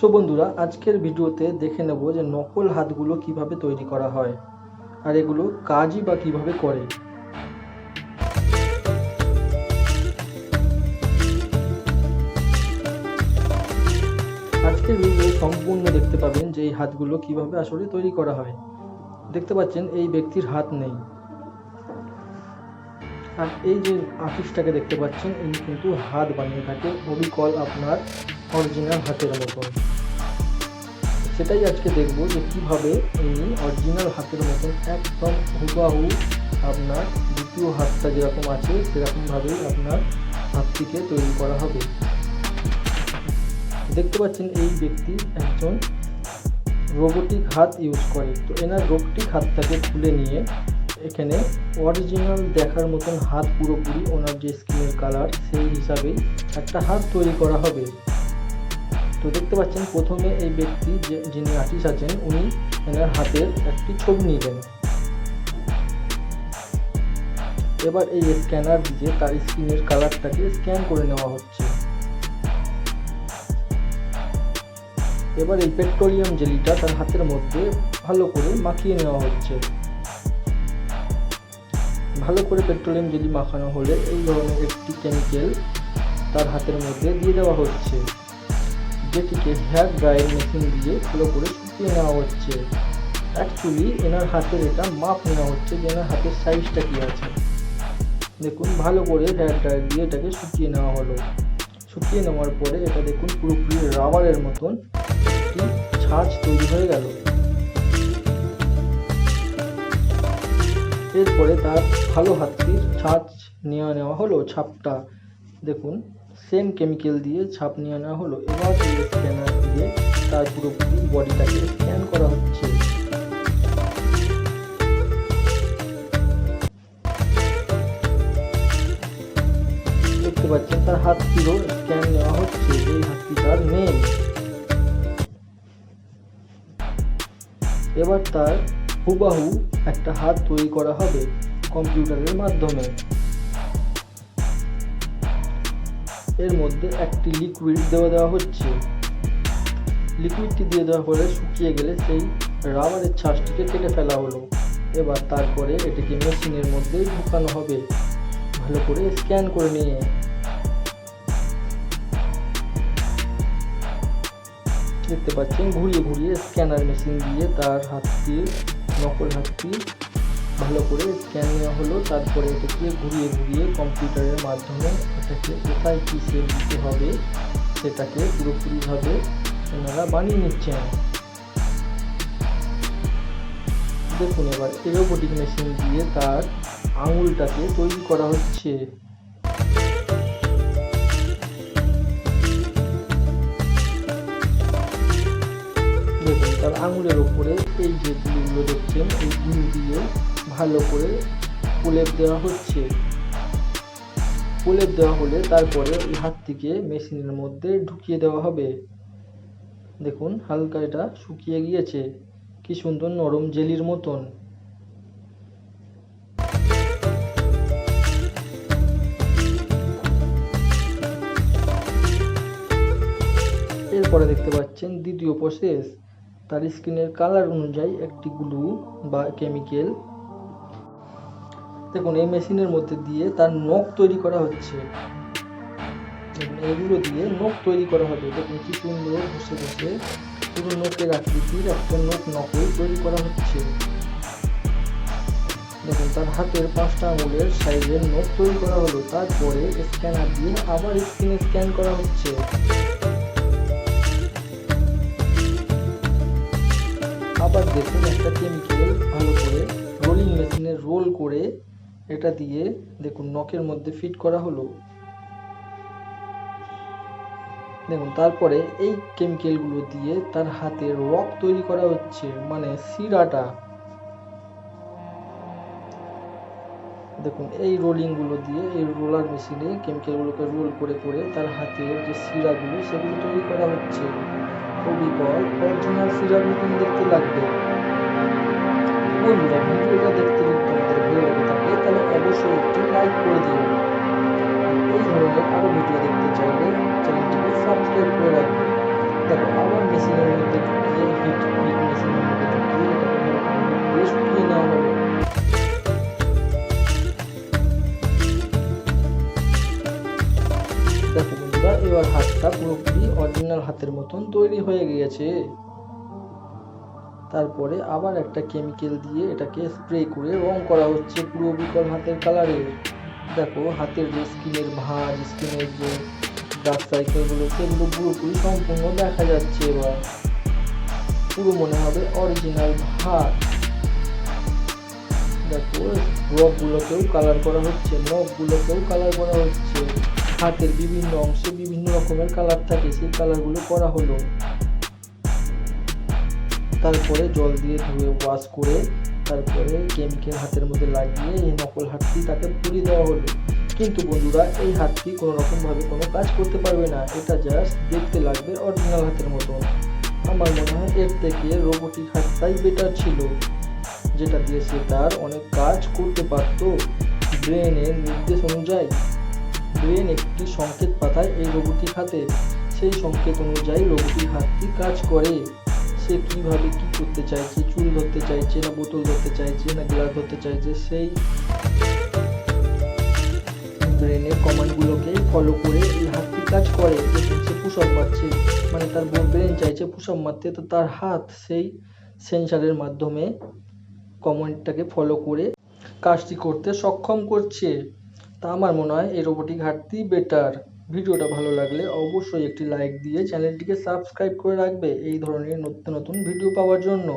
So বন্ধুরা, আজকের ভিডিওতে দেখে নেব যে নকল হাতগুলো কীভাবে তৈরি করা হয় আর এগুলো কাজই বা কীভাবে করে। আজকের ভিডিও সম্পূর্ণ দেখতে পাবেন যে এই হাতগুলো কীভাবে আসলে তৈরি করা হয়। দেখতে পাচ্ছেন, এই ব্যক্তির হাত নেই। আর এই যে আর্টিস্টটাকে দেখতে পাচ্ছেন ইনি কিন্তু হাত বানিয়ে থাকে। অবিকল আপনার অরিজিনাল হাতের মতন। সেটাই আজকে দেখব যে কীভাবে ইনি অরিজিনাল হাতের মতন একদম হুবাহু আপনার দ্বিতীয় হাতটা যেরকম আছে সেরকমভাবেই আপনার হাতটিকে তৈরি করা হবে। দেখতে পাচ্ছেন এই ব্যক্তি একজন রোবোটিক হাত ইউজ করে। তো এনার রোবোটিক হাতটাকে খুলে নিয়ে এখানে অরিজিনাল দেখার মতন হাত পুরোপুরি ওনার যে স্কিনের কালার সেই হিসাবেই একটা হাত তৈরি করা হবে। তো দেখতে পাচ্ছেন, প্রথমে এই ব্যক্তি যে, যিনি আর্টিস্ট আছেন, উনি এনার হাতের একটি ছবি নিলেন। এবার এই স্ক্যানার দিয়ে তার স্কিনের কালারটাকে স্ক্যান করে নেওয়া হচ্ছে। এবার এই পেট্রোলিয়াম জেলিটা তার হাতের মধ্যে ভালো করে মাখিয়ে নেওয়া হচ্ছে। ভালো করে পেট্রোলিয়াম যদি মাখানো হলে এই ধরনের একটি কেমিক্যাল তার হাতের মধ্যে দিয়ে দেওয়া হচ্ছে, যেটিকে হেয়ার ড্রায়ার মেশিন দিয়ে ভালো করে শুকিয়ে নেওয়া হচ্ছে। অ্যাকচুয়ালি এনার হাতের এটা মাপ নেওয়া হচ্ছে যে এনার হাতের সাইজটা কী আছে। দেখুন, ভালো করে হেয়ার ড্রায়ার দিয়ে এটাকে শুকিয়ে নেওয়া হলো। শুকিয়ে নেওয়ার পরে এটা দেখুন পুরোপুরি রাবারের মতন ছাঁচ তৈরি হয়ে গেল। এরপরে তার ভালো হাতটির ছাঁচ নেওয়া নেওয়া হলো, ছাপটা দেখুন সেম কেমিক্যাল দিয়ে ছাপ নিয়ে নেওয়া হলো, এবার স্ক্যানার দিয়ে তার পুরোপুরি বডিটাকে স্ক্যান করা হচ্ছে। দেখতে পাচ্ছেন, তার হাতটিরও স্ক্যান নেওয়া হচ্ছে, এই হাতটি তার নেই এবার তার হুবাহু একটা হাত তৈরি করা হবে কম্পিউটারের মাধ্যমে। এর মধ্যে একটি লিকুইড দেওয়া দেওয়া হচ্ছে। লিকুইডটি দিয়ে দেওয়া হলে শুকিয়ে গেলে সেই রাবারের ছাঁচটিকে কেটে ফেলা হলো। এবার তারপরে এটিকে মেশিনের মধ্যে ঢুকানো হবে। ভালো করে স্ক্যান করে নিয়ে। দেখতে পাচ্ছেন, ঘুরিয়ে ঘুরিয়ে স্ক্যানার মেশিন দিয়ে তার হাতটির নকল হাতটি ভালো করে স্ক্যান নেওয়া হলো, তারপরে এটাকে ঘুরিয়ে ঘুরিয়ে কম্পিউটারের মাধ্যমে এটাকে কোথায় কী সেল দিতে হবে, সেটাকে পুরোপুরিভাবে ওনারা বানিয়ে নিচ্ছেন। দেখুন এবার এরোবোটিক মেশিন দিয়ে তার আঙুলটাকে তৈরি করা হচ্ছে। দেখুন তার আঙুলের ওপরে এই যে গুলিগুলো দেখছেন, এই গুলি দিয়ে ভালো করে প্রলেপ দেওয়া হচ্ছে। প্রলেপ দেওয়া হলে তারপরে ওই হাতটিকে মেশিনের মধ্যে ঢুকিয়ে দেওয়া হবে। দেখুন, হালকা এটা শুকিয়ে গিয়েছে। কি সুন্দর নরম জেলির মতন। এরপরে দেখতে পাচ্ছেন দ্বিতীয় প্রসেস তার স্কিনের কালার অনুযায়ী একটি গ্লু বা কেমিক্যাল। দেখুন, এই মেশিনের মধ্যে দিয়ে তার নখ তৈরি করা হচ্ছে। এইগুলো দিয়ে নখ তৈরি করা হবে। দেখুন, কি সুন্দর বসে বসে পুরো নখের আকৃতির একটা নখ নকল তৈরি করা হচ্ছে। দেখুন, তার হাতের পাঁচটা আঙুলের সাইজের নখ তৈরি করা হলো। তারপরে স্ক্যানার দিয়ে আবার স্ক্রিনে স্ক্যান করা হচ্ছে। আবার দেখুন একটা কেমিক্যাল ভালো করে রোলিং মেশিনে রোল করে এটা দিয়ে দেখুন নখের মধ্যে ফিট করা হলো। দেখুন, তারপরে এই কেমিক্যালগুলো দিয়ে তার হাতে রক তৈরি করা হচ্ছে মানে শিরাটা। দেখুন, এই রোলিংগুলো দিয়ে এই রোলার মেশিনে কেমিক্যালগুলোকে রোল করে করে তার হাতে যে শিরাগুলো, সেগুলো তৈরি করা হচ্ছে। পর অরিজিনাল মতন দেখতে লাগবে। বন্ধুরা, ভিডিওটা দেখতে যদি তোমাদের ভালো লেগে থাকে, তাহলে অবশ্যই একটি লাইক করে দিও। এই ধরনের আরও ভিডিও দেখতে চাইলে চ্যানেলটিকে সাবস্ক্রাইব করে রাখবে। দেখো, আবার মেশিনের মধ্যে ঢুকিয়ে হিট হিট মেশিনের মধ্যে ঢুকিয়ে এটাকে শুকিয়ে নেওয়া হবে। পুরোপুরি অরিজিনাল হাতের মতন তৈরি হয়ে গিয়েছে। তারপরে আবার একটা কেমিক্যাল দিয়ে এটাকে স্প্রে করে রং করা হচ্ছে পুরো বিকল হাতের কালারের দেখো, হাতের যে স্কিনের ভাঁজ স্কিনের যে ডার্ক সাইকেলগুলো সেগুলো পুরোপুরি সম্পূর্ণ দেখা যাচ্ছে এবার। পুরো মনে হবে অরিজিনাল ভাত দেখো রকগুলোকেও কালার করা হচ্ছে, নখগুলোকেও কালার করা হচ্ছে। হাতের বিভিন্ন অংশে বিভিন্ন রকমের কালার থাকে, সেই কালারগুলো করা হলো। তারপরে জল দিয়ে ধুয়ে ওয়াশ করে তারপরে কেমিক্যাল হাতের মধ্যে লাগিয়ে এই নকল হাতটি তাকে পুড়িয়ে দেওয়া হলো। কিন্তু বন্ধুরা, এই হাতটি কোনো রকমভাবে কোনো কাজ করতে পারবে না। এটা জাস্ট দেখতে লাগবে অরিজিনাল হাতের মতন। আমার মনে হয় এর থেকে রোবোটিক হাতটাই বেটার ছিল, যেটা দিয়ে সে তার অনেক কাজ করতে পারত। ব্রেনের নির্দেশ অনুযায়ী। ব্রেন একটি সংকেত পাঠায় এই রোবোটিক হাতে। সেই সংকেত অনুযায়ী রোবোটিক হাতটি কাজ করে। সে কীভাবে কী করতে চাইছে, চুল ধরতে চাইছে না বোতল ধরতে চাইছে না গ্লাস ধরতে চাইছে, সেই ব্রেনের কমান্ডগুলোকে ফলো করে এই হাতটি কাজ করে। সে পুষপ মারছে মানে তার ব্রেন চাইছে পুষপ মারতে, তো তার হাত সেই সেন্সারের মাধ্যমে কমান্ডটাকে ফলো করে কাজটি করতে সক্ষম করছে। তা আমার মনে হয় এই রোবোটিক ঘাটতি বেটার ভিডিওটা ভালো লাগলে অবশ্যই একটি লাইক দিয়ে চ্যানেলটিকে সাবস্ক্রাইব করে রাখবে। এই ধরনের নতুন নতুন ভিডিও পাওয়ার জন্য।